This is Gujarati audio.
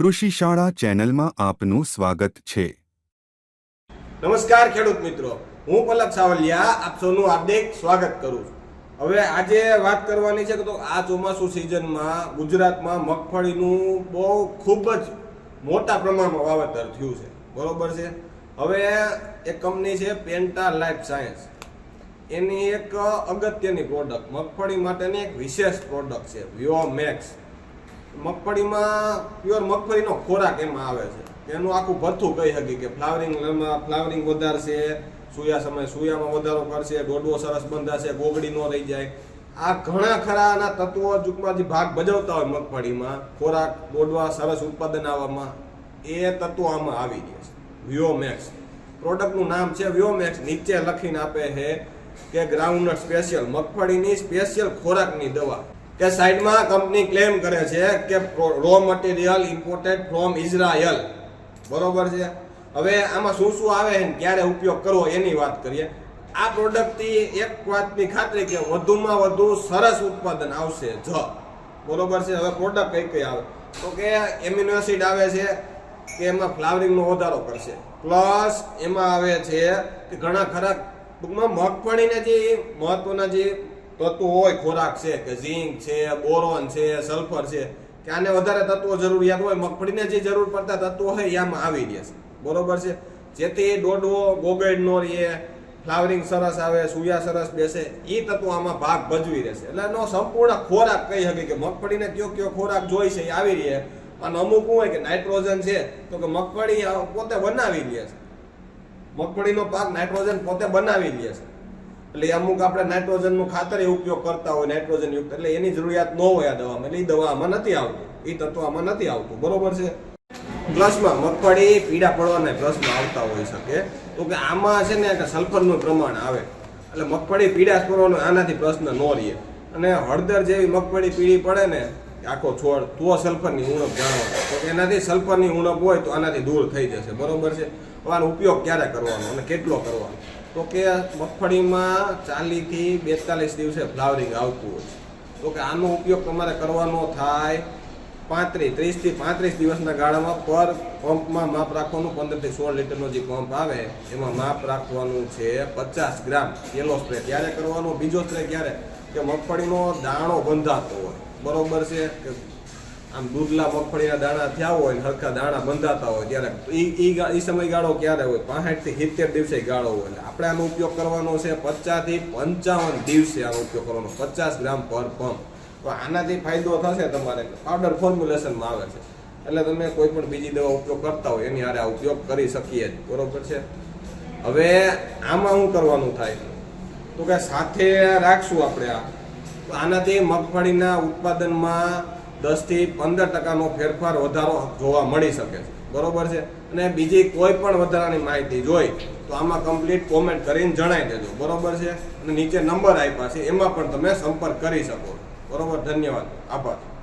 કૃષિ શાળા ચેનલમાં આપનું સ્વાગત છે. નમસ્કાર ખેડૂત મિત્રો. હું પલક સાવલિયા, આપ સૌનું હાર્દિક સ્વાગત કરું છું. હવે આજે વાત કરવાની છે કે તો આ ચોમાસુ સિઝનમાં ગુજરાતમાં મગફળીનું બહુ ખૂબ જ મોટા પ્રમાણમાં વાવેતર થયું છે. બરોબર છે? હવે એક કંપની છે પેન્ટા લાઈફ સાયન્સ. એની એક અગત્યની પ્રોડક્ટ, મગફળી માટેની એક વિશેષ પ્રોડક્ટ છે વિવો મેક્સ મગફળીમાં પ્યોર મગફળીનો ખોરાક એમાં આવે છે. એનું આખું ભથ્થું કહી શકી કે ફ્લાવરિંગ ફ્લાવરિંગ વધારશે, સૂયા સમય સૂયામાં વધારો કરશે ડોડવો સરસ બંધાશે, ગોગડી ન રહી જાય. આ ઘણા ખરા આના તત્વો ટૂંકમાં જે ભાગ ભજવતા હોય મગફળીમાં, ખોરાક દોડવા સરસ ઉત્પાદન આવવામાં એ તત્વો આમાં આવી ગયા છે. વ્યોમેક્સ પ્રોડક્ટનું નામ છે વ્યોમેક્સ નીચે લખીને આપે છે કે ગ્રાઉન્ડ સ્પેશિયલ મગફળીની સ્પેશિયલ ખોરાકની દવા. કે સાઈડમાં કંપની ક્લેમ કરે છે કે raw material imported from Israel બરોબર છે? હવે આમાં શું શું આવે ને ક્યારે ઉપયોગ કરવો એની વાત કરીએ. આ પ્રોડક્ટથી એક વાતની ખાતરી કે વધુમાં વધુ સરસ ઉત્પાદન આવશે જ. બરોબર છે? હવે પ્રોડક્ટ કઈ કઈ આવે? તો કે એમિનો એસિડ આવે છે કે એમાં ફ્લાવરિંગનો વધારો કરશે. પ્લસ એમાં આવે છે કે ઘણા ખરા ટૂંકમાં મગફળીને જે મહત્વના જે તત્વો હોય, ખોરાક છે કે ઝીંક છે, બોરોન છે, સલ્ફર છે, કે આને વધારે તત્વો જરૂરિયાત હોય, મગફળીને જે જરૂર પડતા તત્વો હોય, એ આમાં આવી રહ્યા બરોબર છે? જેથી દોડવો ગોગેડ નો રહે ફ્લાવરિંગ સરસ આવે, સુયા સરસ બેસે એ તત્વો આમાં ભાગ ભજવી રહેશે. એટલે એનો સંપૂર્ણ ખોરાક કહી શકે કે મગફળીને કયો કયો ખોરાક જોઈ છે, એ આવી રહે અને અમુક હોય કે નાઇટ્રોજન છે, તો કે મગફળી પોતે બનાવી લે છે. મગફળીનો પાક નાઇટ્રોજન પોતે બનાવી લે છે. એટલે અમુક આપણે નાઇટ્રોજનનું ખાતર એ ઉપયોગ કરતા હોય નાઇટ્રોજન યુક્ત. એટલે એની જરૂરિયાત ન હોય આ દવામાં. એટલે એ દવા આમાં નથી આવતું. એ તત્વ આમાં નથી આવતું. બરોબર છે? પ્લસમાં મગફળી પીડા પડવાના પ્રશ્ન આવતા હોઈ શકે. તો કે આમાં છે ને કે સલ્ફરનું પ્રમાણ આવે. એટલે મગફળી પીડાશ પડવાનો આનાથી પ્રશ્ન ન રહે. અને હળદર જેવી મગફળી પીળી પડે ને, આખો છોડ તો સલ્ફરની ઉણપ જાણવાનો. તો એનાથી સલ્ફરની ઉણપ હોય તો આનાથી દૂર થઈ જશે. બરોબર છે? આનો ઉપયોગ ક્યારે કરવાનો અને કેટલો કરવાનો? તો કે મગફળીમાં ચાલીસથી બેતાલીસ દિવસે ફ્લાવરિંગ આવતું હોય છે. તો કે આનો ઉપયોગ તમારે કરવાનો થાય પાંત્રીસ, ત્રીસથી પાંત્રીસ દિવસના ગાળામાં પર પંપમાં માપ રાખવાનું, પંદરથી સોળ લીટરનો જે પંપ આવે એમાં માપ રાખવાનું છે પચાસ ગ્રામ યલો સ્પ્રે ત્યારે કરવાનો? બીજો સ્પ્રે ક્યારે? કે મગફળીનો દાણો બંધાતો હોય. બરોબર છે? કે આમ દૂધલા મગફળીના દાણા થયા હોય હરખા દાણા બંધાતા હોય ત્યારે એ સમયગાળો ક્યારે હોય? પાંસઠથી સિત્તેર દિવસે ગાળો હોય. એટલે આપણે આનો ઉપયોગ કરવાનો છે પચાસથી પંચાવન દિવસે આનો ઉપયોગ કરવાનો. પચાસ ગ્રામ પર પંપ. તો આનાથી ફાયદો થશે તમારે. પાવડર ફોર્મ્યુલેશનમાં આવે છે. એટલે તમે કોઈ પણ બીજી દવા ઉપયોગ કરતા હોય એની હારે આ ઉપયોગ કરી શકીએ જ. બરોબર છે? હવે આમાં શું કરવાનું થાય તો કે સાથે રાખશું આપણે આ. આનાથી મગફળીના ઉત્પાદનમાં દસથી પંદર ટકાનો ફેરફાર વધારો જોવા મળી શકે છે. બરોબર છે? અને બીજી કોઈ પણ વધારાની માહિતી જોઈ, તો આમાં કમ્પ્લીટ કોમેન્ટ કરીને જણાવી દેજો. બરોબર છે? અને નીચે નંબર આપ્યા છે, એમાં પણ તમે સંપર્ક કરી શકો. બરોબર? ધન્યવાદ. આભાર.